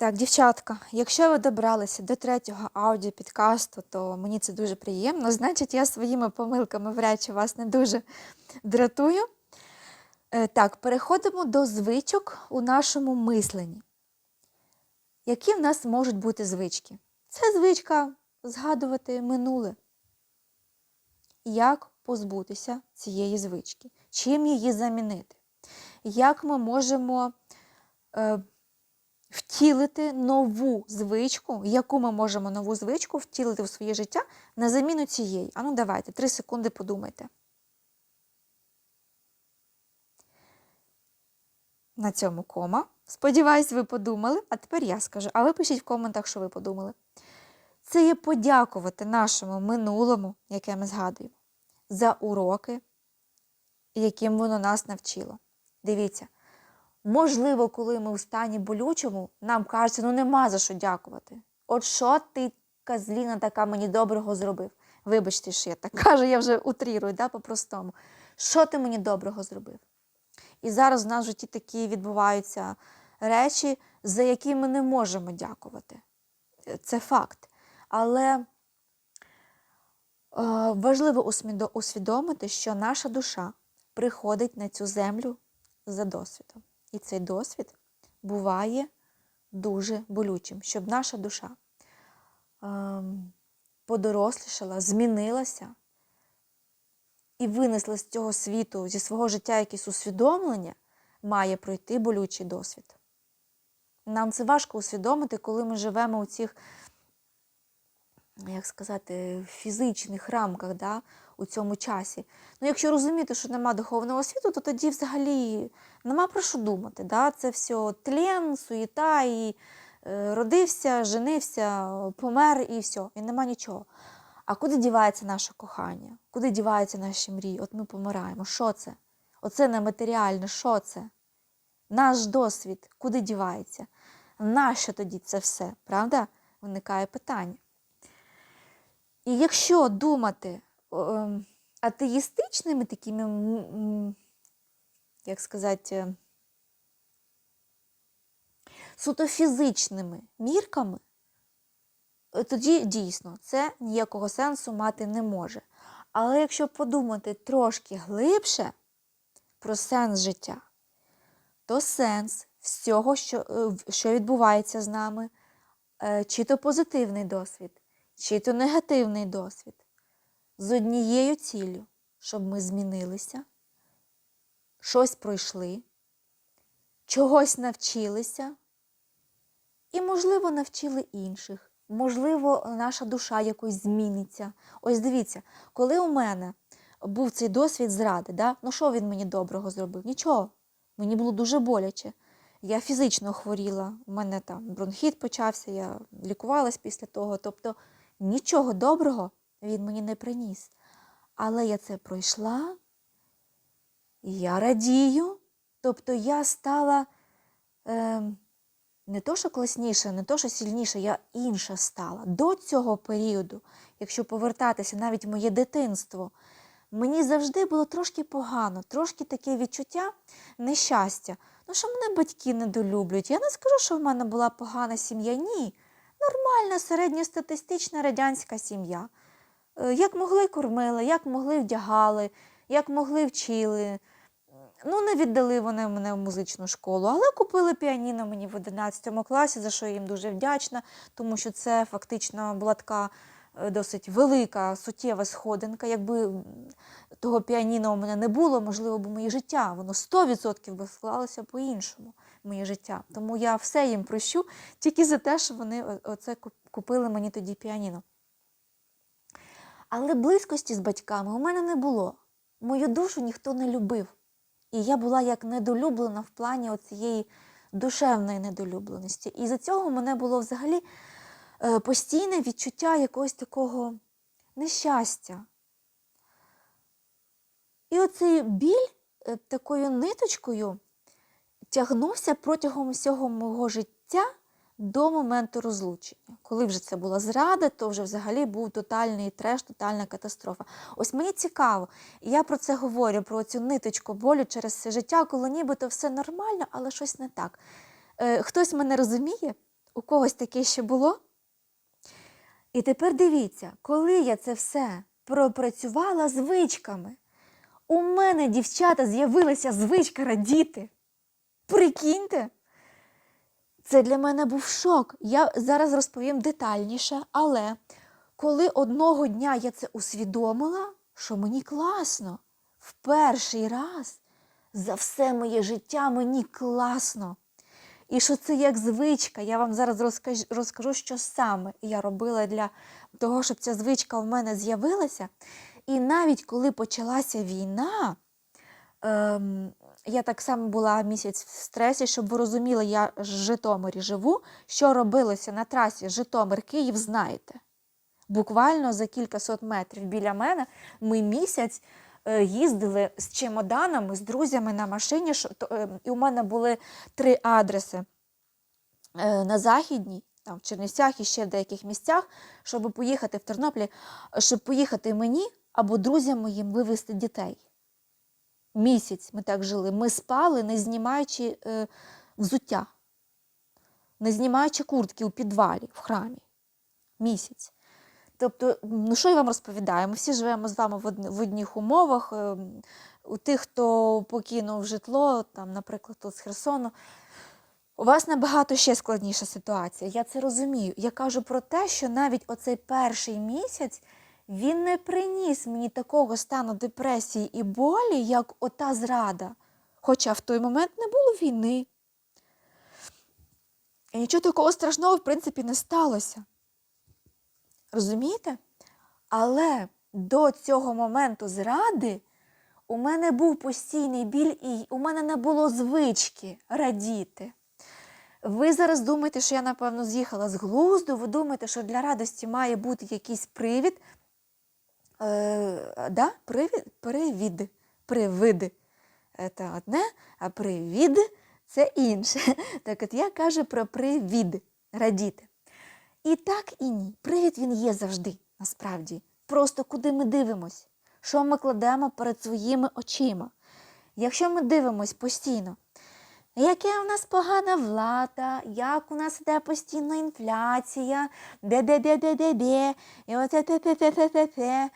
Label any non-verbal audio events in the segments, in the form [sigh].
Так, дівчатка, якщо ви добралися до третього аудіопідкасту, то мені це дуже приємно. Значить, я своїми помилками вряд чи вас не дуже дратую. Е, Так, переходимо до звичок у нашому мисленні. Які в нас можуть бути звички? Це звичка згадувати минуле. Як позбутися цієї звички? Чим її замінити? Як ми можемо е, втілити нову звичку, яку ми можемо нову звичку втілити в своє життя на заміну цієї? Ану, давайте, три секунди подумайте. На цьому кома. Сподіваюсь, ви подумали, а тепер я скажу. А ви пишіть в коментах, що ви подумали. Це є подякувати нашому минулому, яке ми згадуємо, за уроки, яким воно нас навчило. Дивіться, можливо, коли ми в стані болючому, нам кажеться, ну нема за що дякувати. От що ти, казліна, така мені доброго зробив? Вибачте, що я так [laughs] кажу, я вже утрірую, да, по-простому. Що ти мені доброго зробив? І зараз в нас в житті такі відбуваються речі, за які ми не можемо дякувати. Це факт. Але е, важливо усвідомити, що наша душа приходить на цю землю за досвідом. І цей досвід буває дуже болючим, щоб наша душа ем, подорослішала, змінилася і винесла з цього світу, зі свого життя якесь усвідомлення, має пройти болючий досвід. Нам це важко усвідомити, коли ми живемо у цих, як сказати, фізичних рамках, да, у цьому часі. Ну, якщо розуміти, що нема духовного світу, то тоді взагалі нема про що думати. Да? Це все тлен, суєта, і е, родився, женився, помер і все, і нема нічого. А куди дівається наше кохання? Куди діваються наші мрії? От ми помираємо. Що це? Оце нематеріальне, що це? Наш досвід, куди дівається? Нащо тоді це все? Правда? Виникає питання. І якщо думати атеїстичними такими, як сказати, суто фізичними мірками, е, тоді дійсно це ніякого сенсу мати не може. Але якщо подумати трошки глибше про сенс життя, то сенс всього, що, е, що відбувається з нами, е, чи то позитивний досвід, чи то негативний досвід, з однією ціллю, щоб ми змінилися, щось пройшли, чогось навчилися, і, можливо, навчили інших. Можливо, наша душа якось зміниться. Ось дивіться, коли у мене був цей досвід зради, да? ну що він мені доброго зробив? Нічого. Мені було дуже боляче. Я фізично хворіла, у мене там бронхіт почався, я лікувалась після того. Тобто нічого доброго він мені не приніс. Але я це пройшла, і я радію. Тобто я стала е, не то, що класніша, не то, що сильніша, я інша стала. До цього періоду, якщо повертатися навіть в моє дитинство, мені завжди було трошки погано, трошки таке відчуття нещастя. Ну, що мене батьки недолюблюють. Я не скажу, що в мене була погана сім'я. Ні. Нормальна середньостатистична радянська сім'я. Е, Як могли кормили, як могли вдягали, як могли вчили. Ну, не віддали вони мене в музичну школу, але купили піаніно мені в 11 класі, за що я їм дуже вдячна, тому що це фактично була така е, досить велика, суттєва сходинка. Якби того піаніно у мене не було, можливо, б моє життя, воно 100% би склалося по-іншому, моє життя. Тому я все їм прощу тільки за те, що вони оце купили мені тоді піаніно. Але близькості з батьками у мене не було. Мою душу ніхто не любив. І я була як недолюблена в плані цієї душевної недолюбленості. І за цього мене було взагалі е, постійне відчуття якогось такого нещастя. І оцей біль е, такою ниточкою тягнувся протягом всього мого життя до моменту розлучення. Коли вже це була зрада, то вже взагалі був тотальний треш, тотальна катастрофа. Ось мені цікаво, і я про це говорю, про цю ниточку болю через все життя, коли нібито все нормально, але щось не так. Е, хтось мене розуміє, У когось таке ще було? І тепер дивіться, коли я це все пропрацювала звичками, у мене, дівчата, з'явилася звичка радіти. Прикиньте, це для мене був шок. Я зараз розповім детальніше, але коли одного дня я це усвідомила, що мені класно, в перший раз за все моє життя мені класно. І що це як звичка. Я вам зараз розкажу, що саме я робила для того, щоб ця звичка в мене з'явилася. І навіть коли почалася війна, ем, я так само була місяць в стресі, щоб ви розуміли, я в Житомирі живу. Що робилося на трасі Житомир-Київ, знаєте. Буквально за кількасот метрів біля мене ми місяць е, їздили з чемоданами, з друзями на машині. що- то, е, І у мене були три адреси е, на Західній, там, в Чернівцях і ще в деяких місцях, щоб поїхати в Тернополі, щоб поїхати мені або друзям моїм вивезти дітей. Місяць ми так жили. Ми спали, не знімаючи е, взуття, не знімаючи куртки у підвалі, в храмі. Місяць. Тобто, ну що я вам розповідаю? Ми всі живемо з вами в, одн- в одних умовах. е, У тих, хто покинув житло, там, наприклад, тут з Херсону, у вас набагато ще складніша ситуація. Я це розумію. Я кажу про те, що навіть оцей перший місяць він не приніс мені такого стану депресії і болі, як ота зрада. Хоча в той момент не було війни. І нічого такого страшного, в принципі, не сталося. Розумієте? Але до цього моменту зради у мене був постійний біль, і у мене не було звички радіти. Ви зараз думаєте, що я, напевно, з'їхала з глузду, ви думаєте, що для радості має бути якийсь привід. Е, да? Привід, привід, привид. Це одне, а привід це інше. [laughs] Так от я кажу про привід радіти. І так і ні. Привід він є завжди, насправді. Просто куди ми дивимось, що ми кладемо перед своїми очима. Якщо ми дивимось постійно, яка у нас погана влада, як у нас іде постійна інфляція, бе-бе-бе-бе-бе-бе, і оце пе-пе-пе-пе-пе-пе,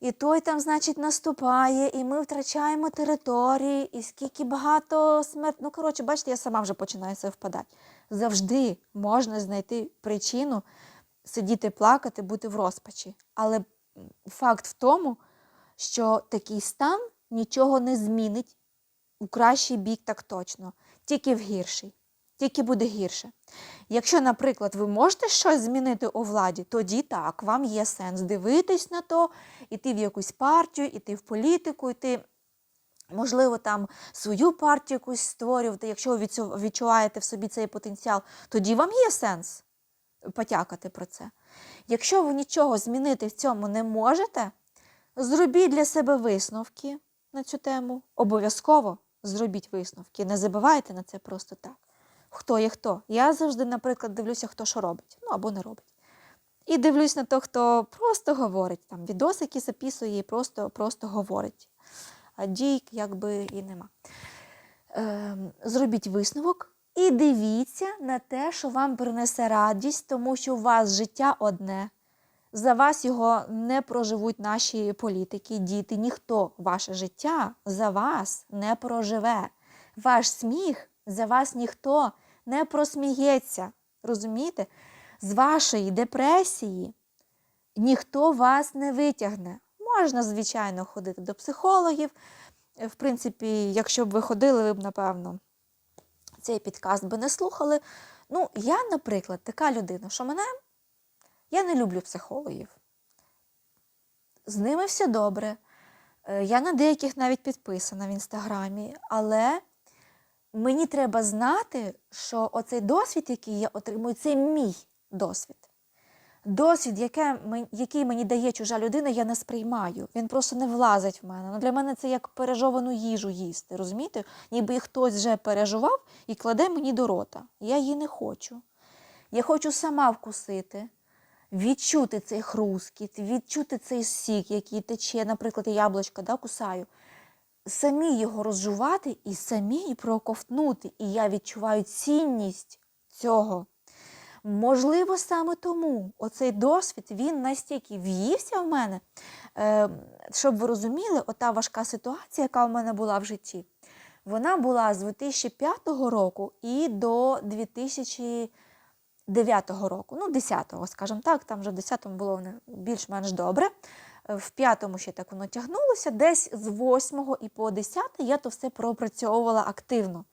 і той там, значить, наступає, і ми втрачаємо території, і скільки багато смерть. Ну, коротше, бачите, я сама вже починаю це впадати. Завжди можна знайти причину сидіти плакати, бути в розпачі. Але факт в тому, що такий стан нічого не змінить у кращий бік так точно, тільки в гірший, тільки буде гірше. Якщо, наприклад, ви можете щось змінити у владі, тоді так, вам є сенс дивитись на то, іти в якусь партію, іти в політику, іти. Можливо, там свою партію якусь створювати, якщо ви відчуваєте в собі цей потенціал, тоді вам є сенс потякати про це. Якщо ви нічого змінити в цьому не можете, зробіть для себе висновки на цю тему. Обов'язково зробіть висновки. Не забивайте на це просто так. Хто є хто. Я завжди, наприклад, дивлюся, хто що робить, ну або не робить. І дивлюсь на того, хто просто говорить, там відосики записує і просто, просто говорить. А дій якби і нема. Ем, зробіть висновок і дивіться на те, що вам принесе радість, тому що у вас життя одне. За вас його не проживуть наші політики, діти. Ніхто ваше життя за вас не проживе. Ваш сміх за вас ніхто не просміється. Розумієте? З вашої депресії ніхто вас не витягне. Можна, звичайно, ходити до психологів. В принципі, якщо б ви ходили, ви б, напевно, цей підкаст би не слухали. Ну, я, наприклад, така людина, що мене я не люблю психологів. З ними все добре. Е, Я на деяких навіть підписана в інстаграмі, але мені треба знати, що оцей досвід, який я отримую, це мій досвід. Досвід, який мені дає чужа людина, я не сприймаю. Він просто не влазить в мене. Ну, для мене це як пережовану їжу їсти. Розумієте? Ніби хтось вже переживав і кладе мені до рота. Я її не хочу. Я хочу сама вкусити, відчути цей хрускіт, відчути цей сік, який тече, наприклад, я яблучко да, кусаю. Самі його розжувати і самі проковтнути. І я відчуваю цінність цього. Можливо, саме тому оцей досвід він настільки в'ївся в мене, е, щоб ви розуміли, ота важка ситуація, яка в мене була в житті, вона була з 2005 року і до 2009 року. Ну, 10-го, скажімо так, там вже в 10-му було більш-менш добре. Е, В п'ятому ще так воно тягнулося. Десь з 8 і по 10 я то все пропрацьовувала активно.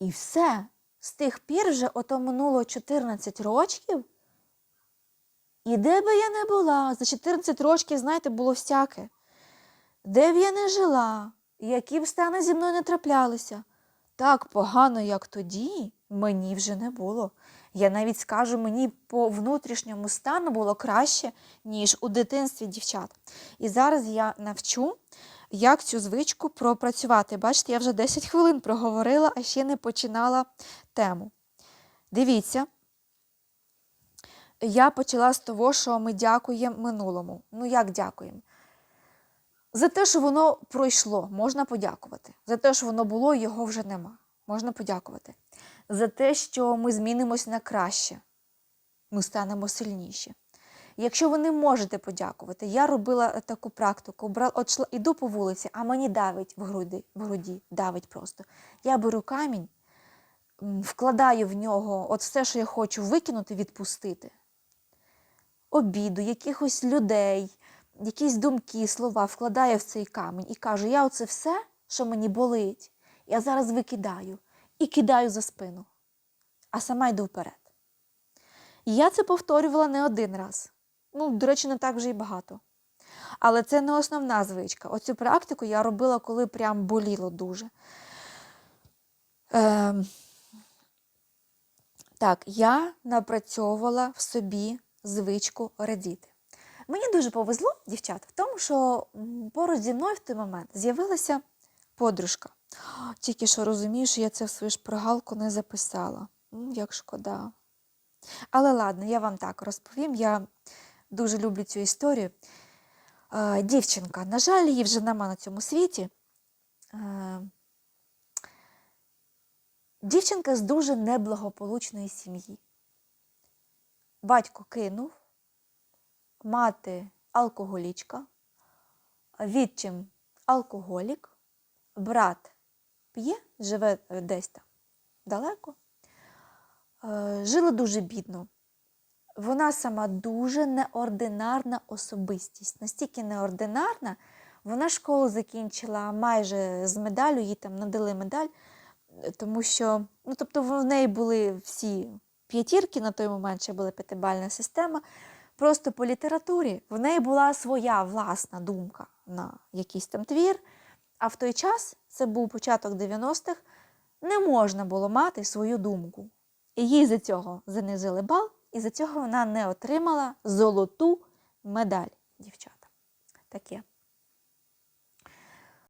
І все. З тих пір вже ото минуло 14 років. І де би я не була, за 14 років, знаєте, було всяке. Де б я не жила, які б стани зі мною не траплялися, так погано, як тоді, мені вже не було. Я навіть скажу, мені по внутрішньому стану було краще, ніж у дитинстві дівчат. І зараз я навчу, як цю звичку пропрацювати. Бачите, я вже 10 хвилин проговорила, а ще не починала тему. Дивіться, я почала з того, що ми дякуємо минулому. Ну, як дякуємо? За те, що воно пройшло, можна подякувати. За те, що воно було, його вже нема. Можна подякувати. За те, що ми змінимось на краще, ми станемо сильніші. Якщо ви не можете подякувати, я робила таку практику, брала, от шла, іду по вулиці, а мені давить в груди, в груді, давить просто. Я беру камінь, вкладаю в нього от все, що я хочу викинути, відпустити. Обіду, якихось людей, якісь думки, слова вкладаю в цей камінь і кажу, я оце все, що мені болить, я зараз викидаю і кидаю за спину, а сама йду вперед. Я це повторювала не один раз. Ну, до речі, не так вже й багато. Але це не основна звичка. Оцю практику я робила, коли прям боліло дуже. Ем, так, я напрацьовувала в собі звичку радіти. Мені дуже повезло, дівчат, в тому, що поруч зі мною в той момент з'явилася подружка. Тільки що розумію, що я це в свою шпаргалку не записала. Як шкода. Але ладно, я вам так розповім. Я дуже люблю цю історію. Дівчинка, на жаль, її вже нема на цьому світі. Дівчинка з дуже неблагополучної сім'ї. Батько кинув, мати алкоголічка, відчим алкоголік, брат п'є, живе е, десь там далеко. Е, Жили дуже бідно. Вона сама дуже неординарна особистість. Настільки неординарна, вона школу закінчила майже з медаллю, їй там надали медаль, тому що, ну, тобто, в неї були всі п'ятірки на той момент, ще була п'ятибальна система. Просто по літературі в неї була своя власна думка на якийсь там твір. А в той час, це був початок 90-х, не можна було мати свою думку. Їй за цього занизили бал, і за цього вона не отримала золоту медаль, дівчата. Таке.